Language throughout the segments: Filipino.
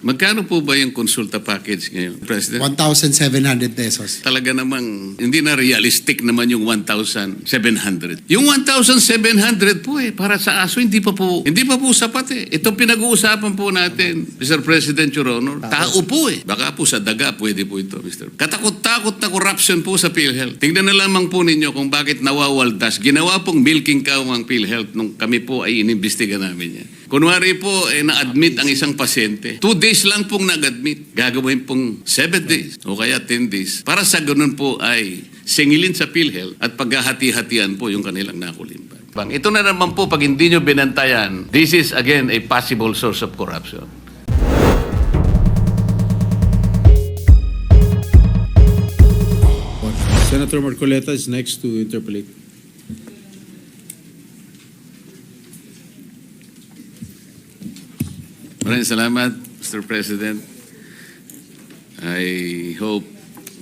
Magkano po ba yung konsulta package ngayon, President? 1,700 pesos. Talaga namang hindi na realistic naman yung 1,700. Yung 1,700 po eh, para sa aso, hindi pa po, hindi pa po sapat eh. Ito pinag-uusapan po natin, Mr. President, Your Honor. Tao po eh. Baka po sa daga, pwede po ito, Mr. Katakot-takot na corruption po sa PhilHealth. Tingnan na lamang po ninyo kung bakit nawawaldas. Ginawa pong milking cow ang PhilHealth nung kami po ay inimbestiga namin yan. Kunwari po, eh, na-admit ang isang pasyente. Two days lang pong nag-admit. Gagawin pong seven days o kaya 10 days. Para sa ganun po ay singilin sa PhilHealth at paghahati-hatian po yung kanilang nakulimban. Bang, ito na naman po, pag hindi nyo binantayan, this is again a possible source of corruption. Senator Marcoleta is next to interpolate. Maraming salamat, Mr. President. I hope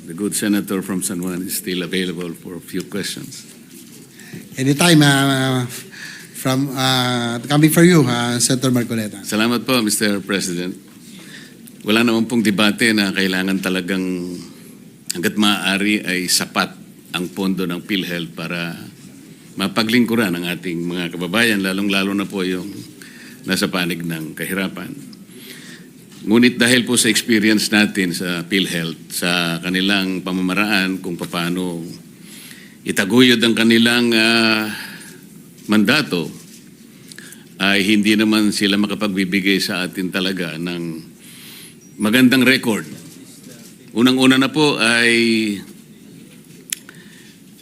the good senator from San Juan is still available for a few questions. Anytime, uh, from, uh, coming for you, uh, Senator Marcoleta. Salamat po, Mr. President. Wala naman pong debate na kailangan talagang hanggat maaari ay sapat ang pondo ng PhilHealth para mapaglingkuran ang ating mga kababayan, lalong-lalo na po yung nasa panig ng kahirapan. Ngunit dahil po sa experience natin sa PhilHealth, sa kanilang pamamaraan kung paano itaguyod ang kanilang ah, mandato, ay hindi naman sila makapagbibigay sa atin talaga ng magandang record. Unang-una na po ay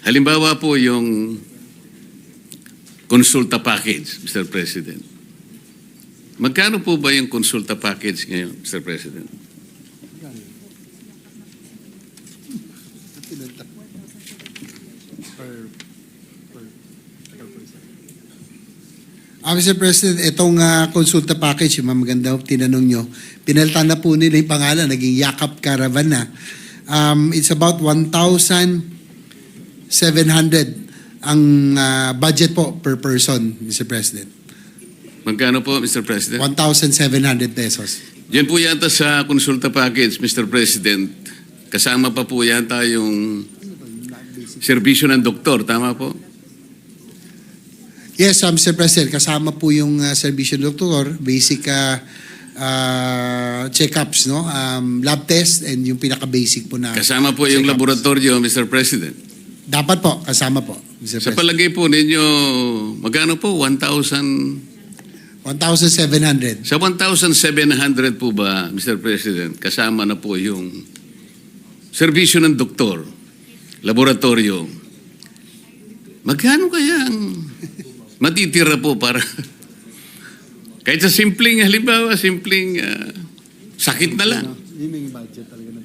halimbawa po yung konsulta package, Mr. President. Magkano po ba yung konsulta package ngayon, Mr. President? Ah, Mr. President, itong uh, konsulta package, yung maganda tinanong nyo, pinalitan na po nila yung pangalan, naging Yakap Caravan na. Um, it's about 1,700 ang uh, budget po per person, Mr. President. Magkano po, Mr. President? 1,700 pesos. Yan po yata sa konsulta package, Mr. President. Kasama pa po yata yung serbisyo ng doktor, tama po? Yes, uh, Mr. President, kasama po yung uh, serbisyo ng doktor, basic uh, uh, check-ups, no? Um, lab test and yung pinaka-basic po na Kasama po yung laboratorio, Mr. President. Dapat po, kasama po, Mr. Sa President. palagay po ninyo, magkano po? 1,000? 1,700. Sa 1,700 po ba, Mr. President, kasama na po yung serbisyo ng doktor, laboratorio. Magkano kaya ang matitira po para kahit sa simpleng halimbawa, simpleng ah, sakit na lang.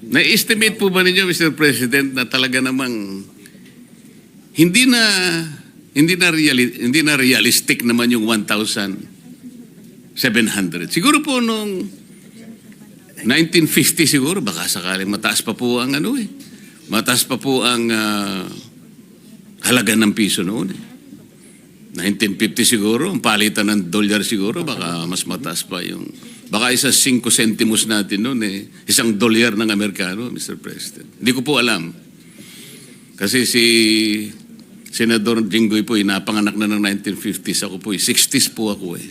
Na-estimate po ba ninyo, Mr. President, na talaga namang hindi na hindi na reali- hindi na realistic naman yung 1,700. Siguro po nung 1950 siguro baka sakaling mataas pa po ang ano eh. Mataas pa po ang ah, halaga ng piso noon eh. 1950 siguro, ang palitan ng dolyar siguro, baka mas mataas pa yung... Baka isa 5 centimos natin noon eh. Isang dolyar ng Amerikano, Mr. President. Hindi ko po alam. Kasi si Senador Jinggoy po, inapanganak na ng 1950s. Ako po, 60s po ako eh.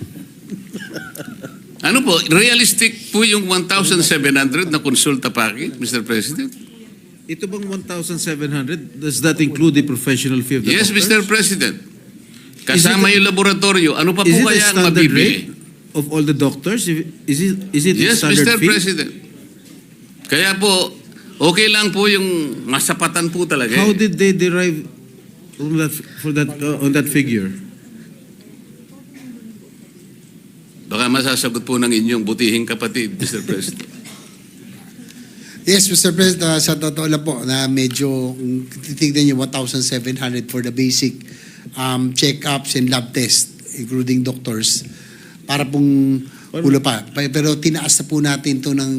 Ano po, realistic po yung 1,700 na konsulta package, Mr. President? Ito bang 1,700? Does that include the professional fee of the Yes, doctors? Mr. President. Kasama Is it- yung laboratorio. Ano pa po Is it a kaya ang standard mabibili? of all the doctors? If- Is it, is it Yes, standard Mr. fee? President. Kaya po, okay lang po yung masapatan po talaga. How did they derive on that, for that, uh, on that figure? Baka masasagot po ng inyong butihing kapatid, Mr. President. Yes, Mr. President, uh, sa totoo lang po na medyo kung titignan niyo 1,700 for the basic um, check-ups and lab test, including doctors, para pong ulo pa. Pa- Pero tinaas na po natin to ng,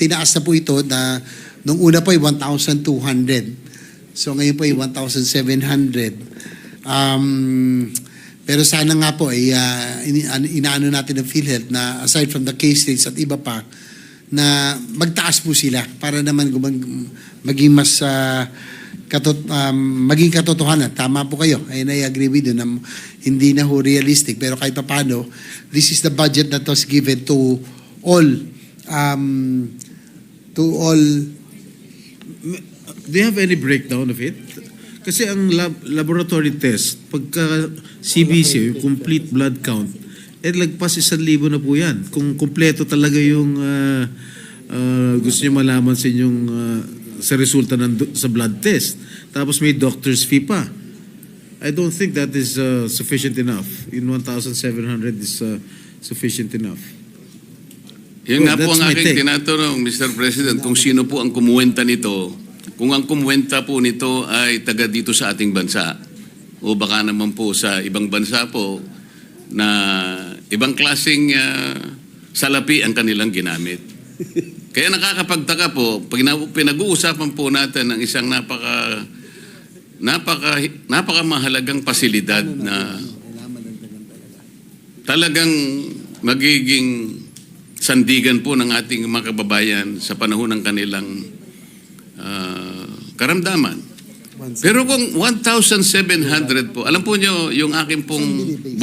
tinaas na po ito na nung una po ay 1,200. So ngayon po ay 1,700. Um, pero sana nga po ay uh, ini- ano- inaano natin ng PhilHealth na aside from the case rates at iba pa, na magtaas po sila para naman gumag- maging mas ah, katot, um, maging katotohanan. Tama po kayo. And I agree with you na hindi na ho realistic. Pero kahit paano, this is the budget that was given to all um, to all Do you have any breakdown of it? Kasi ang lab- laboratory test, pagka CBC, yung complete blood count, eh lagpas isang libo na po yan. Kung kumpleto talaga yung ah, ah, gusto niyo malaman sa inyong ah, sa resulta ng sa blood test. Tapos may doctor's fee pa. I don't think that is ah, sufficient enough. In 1,700 is ah, sufficient enough. Yun nga Well, po that's ang aking tinatanong, Mr. President, kung sino po ang kumuwenta nito. Kung ang kumuwenta po nito ay taga dito sa ating bansa o baka naman po sa ibang bansa po na ibang klaseng ah, salapi ang kanilang ginamit. Kaya nakakapagtaka po, pag na- pinag-uusapan po natin ng isang napaka napaka napakamahalagang pasilidad na talagang magiging sandigan po ng ating mga kababayan sa panahon ng kanilang ah, karamdaman. Pero kung 1,700 po, alam po nyo, yung akin pong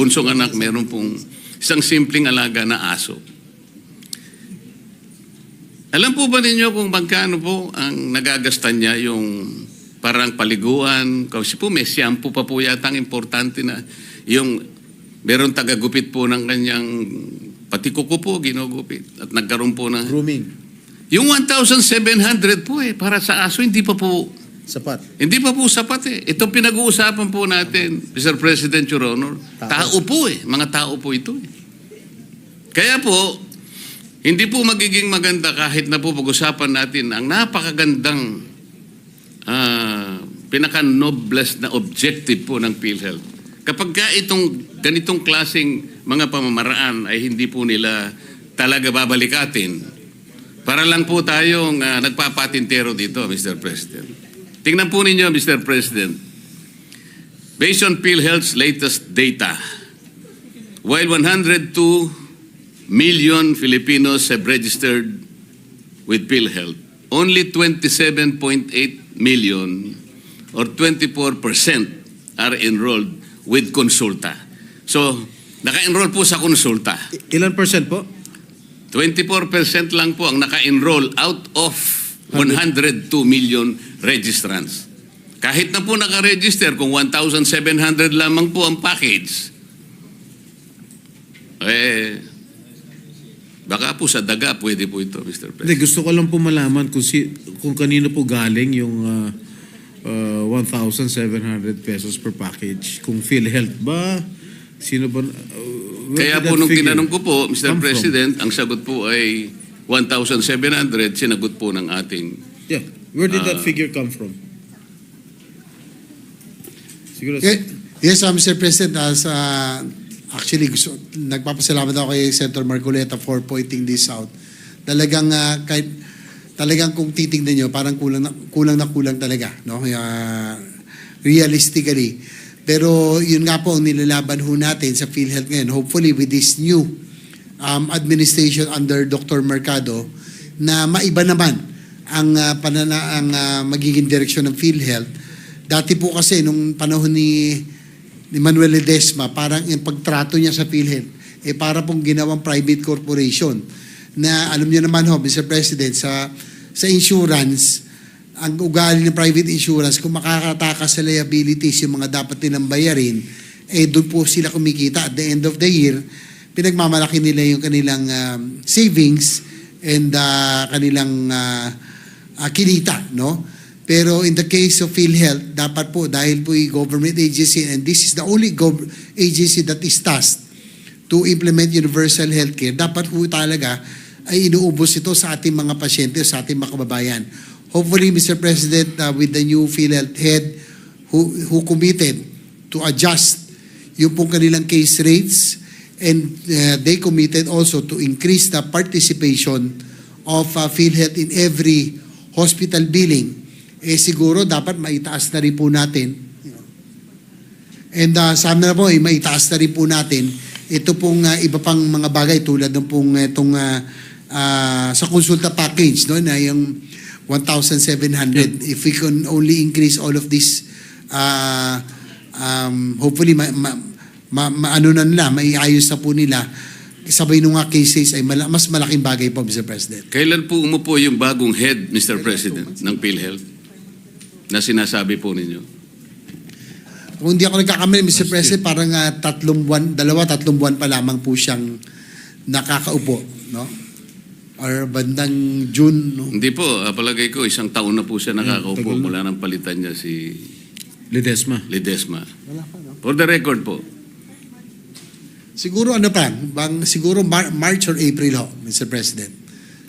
bunsong anak, meron pong isang simpleng alaga na aso. Alam po ba ninyo kung magkano po ang nagagastan niya yung parang paliguan? Kasi po may shampoo pa po yata ang importante na yung meron tagagupit po ng kanyang pati kuko po ginugupit at nagkaroon po ng Grooming. Yung 1,700 po eh para sa aso hindi pa po Sapat. hindi pa po sapat eh. Ito pinag-uusapan po natin, Mr. President, Your Honor. Tao po eh. Mga tao po ito eh. Kaya po, hindi po magiging maganda kahit na po pag-usapan natin ang napakagandang ah, pinaka-noblest na objective po ng PhilHealth. Kapag ka itong ganitong klaseng mga pamamaraan ay hindi po nila talaga babalikatin, para lang po tayong ah, nagpapatintero dito, Mr. President. Tingnan po ninyo, Mr. President. Based on PhilHealth's latest data, while 102 million Filipinos have registered with PhilHealth, only 27.8 million or 24% are enrolled with Consulta. So, naka-enroll po sa Consulta. Ilan percent po? 24% lang po ang naka-enroll out of 102 million registrants. Kahit na po naka-register, kung 1,700 lamang po ang package, eh, baka po sa daga pwede po ito, Mr. President. gusto ko lang po malaman kung, si, kung kanino po galing yung ah, ah, 1,700 pesos per package. Kung PhilHealth ba? Sino ba? where Kaya po nung figure tinanong ko po, Mr. come from? President, ang sagot po ay 1,700, sinagot po ng ating Yeah. Where did that Ah. figure come from? Siguro, Ye- Yes, uh, Mr. President, as uh, actually gusto, nagpapasalamat ako kay Senator Marcoleta for pointing this out. Talagang uh, kahit talagang kung titingnan niyo parang kulang na kulang na kulang talaga, no? Uh, realistically. Pero yun nga po ang nilalaban ho natin sa PhilHealth ngayon. Hopefully with this new um, administration under Dr. Mercado na maiba naman ang uh, panana ang uh, magiging direksyon ng PhilHealth. Dati po kasi nung panahon ni ni Manuel Ledesma, parang yung pagtrato niya sa PhilHealth, eh para pong ginawang private corporation na alam niyo naman ho, Mr. President, sa sa insurance, ang ugali ng private insurance, kung makakatakas sa liabilities yung mga dapat nilang bayarin, eh doon po sila kumikita. At the end of the year, pinagmamalaki nila yung kanilang um, savings and uh, kanilang uh, uh, kinita, no? Pero in the case of PhilHealth, dapat po dahil po yung government agency and this is the only gov- agency that is tasked to implement universal healthcare, dapat po talaga ay inuubos ito sa ating mga pasyente, sa ating mga kababayan. Hopefully, Mr. President, uh, with the new PhilHealth head who, who committed to adjust yung pong kanilang case rates and uh, they committed also to increase the participation of uh, PhilHealth in every hospital billing, eh siguro dapat maitaas na rin po natin. And uh, sana na po, eh, maitaas na rin po natin ito pong uh, iba pang mga bagay tulad ng pong itong uh, ah, sa konsulta package no na yung 1,700 if we can only increase all of this ah, um, hopefully ma, ma, ma, maano na nila maiayos na po nila sabay nung nga cases ay mala- mas malaking bagay po Mr. President. Kailan po umupo yung bagong head, Mr. President, ng PhilHealth na sinasabi po ninyo? Kung hindi ako nagkakamali, Mr. President, parang ah, tatlong buwan, dalawa, tatlong buwan pa lamang po siyang nakakaupo, no? Or bandang June, no? Hindi po, ah, palagay ko isang taon na po siya nakakaupo tagal na. mula nang palitan niya si Ledesma. Ledesma. Wala pa, no? For the record po, Siguro ano pa, bang, siguro Mar- March or April ho, Mr. President.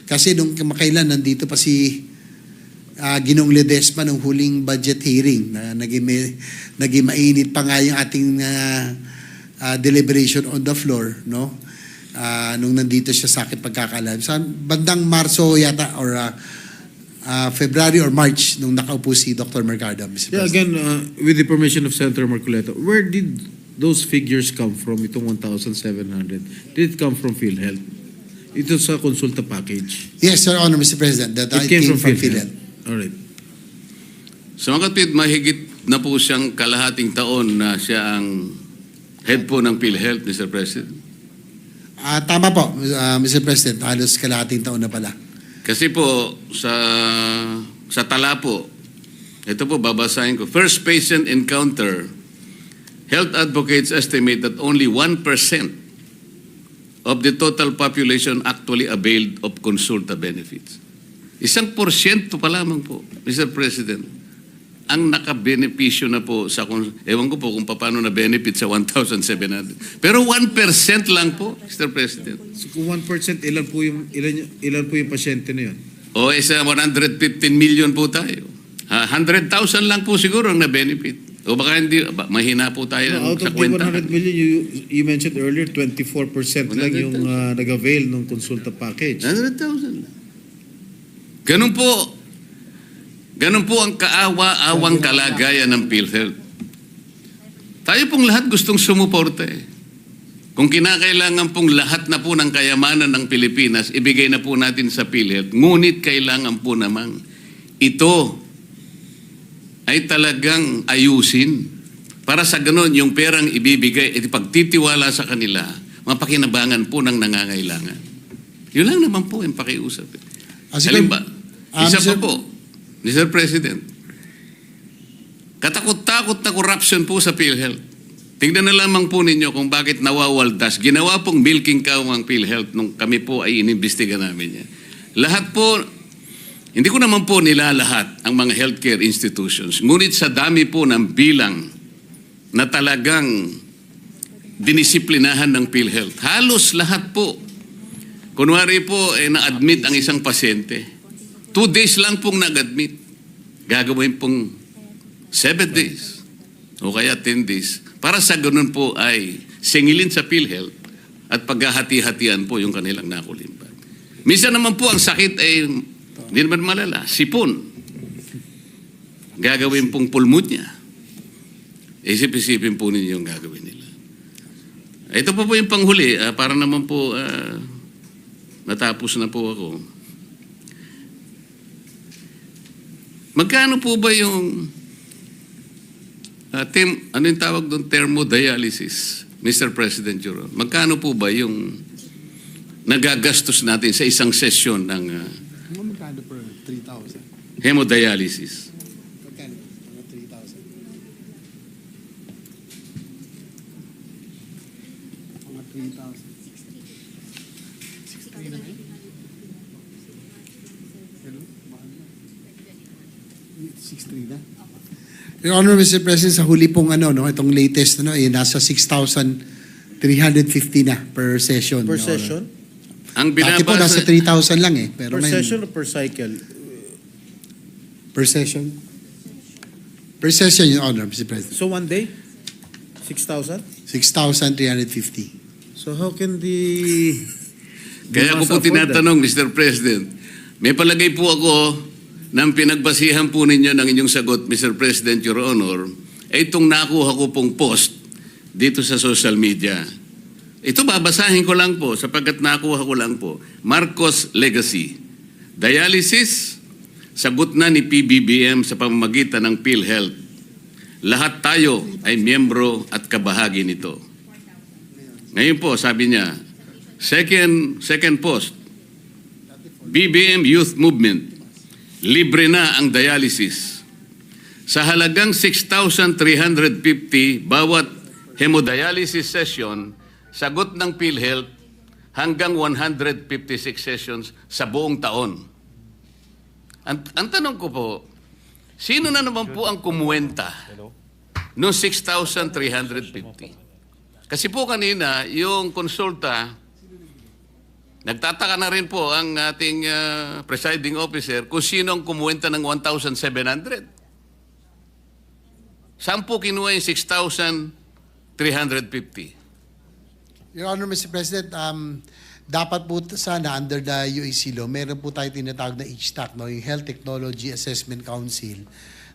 Kasi nung kamakailan, nandito pa si ah, Ginong Ledesma nung huling budget hearing na naging, may- naging mainit pa nga yung ating ah, ah, deliberation on the floor, no? Ah, nung nandito siya sa akin pagkakalam. Sa bandang Marso yata or ah, ah, February or March nung nakaupo si Dr. Mercado, Mr. Yeah, President. again, uh, with the permission of Senator Marcoleta, where did those figures come from, itong 1,700? Did it come from PhilHealth? Ito sa consulta package. Yes, Your Honor, Mr. President, that It I came from PhilHealth. PhilHealth. Alright. sa mga kapit, mahigit na po siyang kalahating taon na siya ang head po ng PhilHealth, Mr. President. Ah, tama po, ah, Mr. President. Halos kalahating taon na pala. Kasi po, sa, sa tala po, ito po, babasahin ko. First patient encounter, health advocates estimate that only 1% of the total population actually availed of consulta benefits. Isang porsyento pa lamang po, Mr. President, ang nakabenepisyo na po sa, kons- ewan ko po kung paano na benefit sa 1,700. Pero 1% lang po, Mr. President. So kung 1%, ilan po yung, ilan, ilan po yung pasyente na yun? O isa 115 million po tayo. Ha, 100,000 lang po siguro ang na-benefit. O baka hindi, ba, mahina po tayo No, out sa of the kwenta. 100 million, you, you mentioned earlier, 24% lang yung uh, nag-avail ng consulta package. 100,000 lang. Ganun po, ganun po ang kaawa-awang kalagayan ng PhilHealth. Tayo pong lahat gustong sumuporta eh. Kung kinakailangan pong lahat na po ng kayamanan ng Pilipinas, ibigay na po natin sa PhilHealth. Ngunit kailangan po namang ito ay talagang ayusin para sa ganon yung perang ibibigay at pagtitiwala sa kanila, mapakinabangan po ng nangangailangan. Yun lang naman po yung pakiusap. Eh. Ah, sige. Halimba, Ah, isa pa po, Mr. President, katakot-takot na corruption po sa PhilHealth. Tingnan na lamang po ninyo kung bakit nawawaldas. Ginawa pong milking cow ang PhilHealth nung kami po ay inimbestiga namin yan. Lahat po, hindi ko naman po nilalahat ang mga healthcare institutions. Ngunit sa dami po ng bilang na talagang dinisiplinahan ng PhilHealth. Halos lahat po. Kunwari po, eh, na-admit ang isang pasyente. Two days lang pong nag-admit. Gagawin pong seven days o kaya 10 days. Para sa ganun po ay singilin sa PhilHealth at paghahati-hatian po yung kanilang nakulimbat. Minsan naman po ang sakit ay hindi naman malala, sipon. Gagawin pong pulmonya. Isip-isipin po ninyo yung gagawin nila. Ito pa po yung panghuli, ah, para naman po ah, natapos na po ako. Magkano po ba yung ah, tem, ano yung tawag doon? Thermodialysis, Mr. President Juro. Magkano po ba yung nagagastos natin sa isang sesyon ng ah, Magkano per 3,000? hemodialysis? Magkano? Mga 3,000. Mga 3,000. 63 na yun? Hello? Mahal na. 63 na? Your Honor, Mr. President, sa huli pong ano, no, itong latest, ano, eh, nasa 6,350 na per session. Per Your Honor. session? Ang Dati po nasa binabasa, 3,000 lang eh. Pero Per ngayon, session or per cycle? Per session? Per session, Your Honor, Mr. President. So one day? 6,000? 6,350. So how can the... kaya ko po afford that? tinatanong, Mr. President, may palagay po ako ng pinagbasihan po ninyo ng inyong sagot, Mr. President, Your Honor, ay itong nakuha ko pong post dito sa social media. Ito babasahin ko lang po sapagkat nakuha ko lang po. Marcos Legacy. Dialysis, sagot na ni PBBM sa pamamagitan ng PhilHealth. Lahat tayo ay miyembro at kabahagi nito. Ngayon po, sabi niya, second, second post, BBM Youth Movement, libre na ang dialysis. Sa halagang 6,350 bawat hemodialysis session, sagot ng PhilHealth hanggang 156 sessions sa buong taon. Ang, ang tanong ko po, sino na naman po ang kumuwenta noong 6,350? Kasi po kanina, yung konsulta, nagtataka na rin po ang ating ah, presiding officer kung sino ang kumuwenta ng 1,700. Saan po kinuha yung 6,350? Your Honor, Mr. President, um, dapat po sana under the UAC law, meron po tayo tinatawag na HTAC, no, yung Health Technology Assessment Council,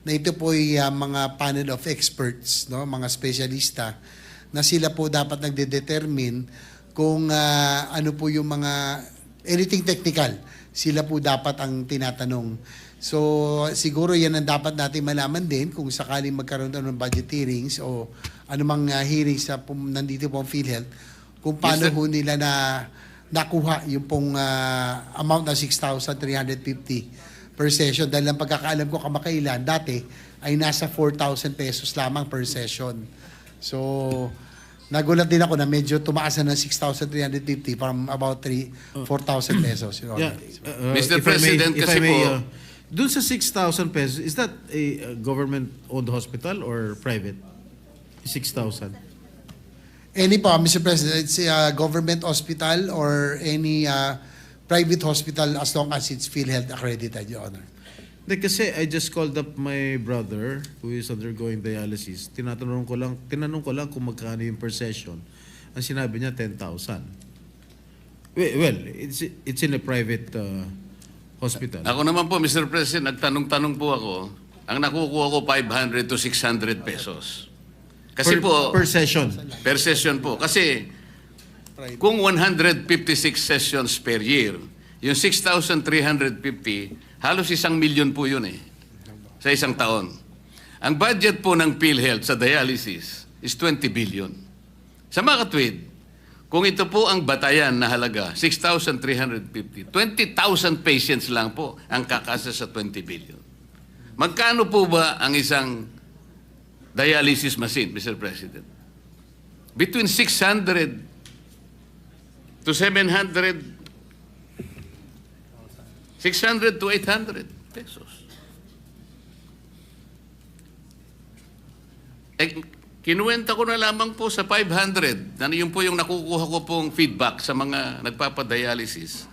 na ito po ay uh, mga panel of experts, no, mga spesyalista, na sila po dapat nagde-determine kung ah, ano po yung mga anything technical, sila po dapat ang tinatanong. So, siguro yan ang dapat natin malaman din kung sakaling magkaroon tayo ng budget hearings o anumang uh, hearings sa pum- nandito po ang PhilHealth, kung paano Yes, sir. ho nila na nakuha yung pong ah, amount na 6,350 per session. Dahil ang pagkakaalam ko kamakailan, dati ay nasa 4,000 pesos lamang per session. So, nagulat din ako na medyo tumaas na ng 6,350 from about 3 4,000 pesos. Your Yeah, Honor. uh, uh, Mr. if I may- President, if I kasi may, po- uh, dun sa 6,000 pesos, is that a uh, government-owned hospital or private? 6,000. Any po, Mr. President, it's a government hospital or any uh, private hospital as long as it's PhilHealth accredited, Your Honor. Hindi, kasi I just called up my brother who is undergoing dialysis. Tinatanong ko lang, tinanong ko lang kung magkano yung per session. Ang sinabi niya 10,000. Well, it's it's in a private uh, hospital. Ako naman po, Mr. President, nagtanong-tanong po ako, ang nakukuha ko 500 to 600 pesos. Kasi per, po, per session. per session po. Kasi kung 156 sessions per year, yung 6,350, halos isang milyon po yun eh, sa isang taon. Ang budget po ng PhilHealth sa dialysis is 20 billion. Sa mga katwid, kung ito po ang batayan na halaga, 6,350, 20,000 patients lang po ang kakasa sa 20 billion. Magkano po ba ang isang dialysis machine, Mr. President? Between 600 to 700, 600 to 800 pesos. Eh, kinuwenta ko na lamang po sa 500. Ano yun po yung nakukuha ko pong feedback sa mga nagpapadialysis.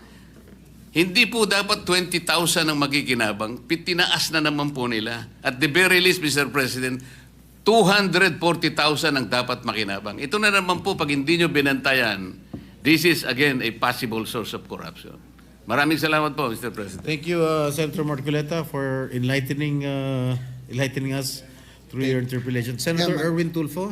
Hindi po dapat 20,000 ang magiginabang. Tinaas na naman po nila. At the very least, Mr. President, 240,000 ang dapat makinabang. Ito na naman po, pag hindi nyo binantayan, this is again a possible source of corruption. Maraming salamat po, Mr. President. Thank you, uh, Senator Marcoleta, for enlightening uh, enlightening us through your interpellation. Senator Erwin Tulfo?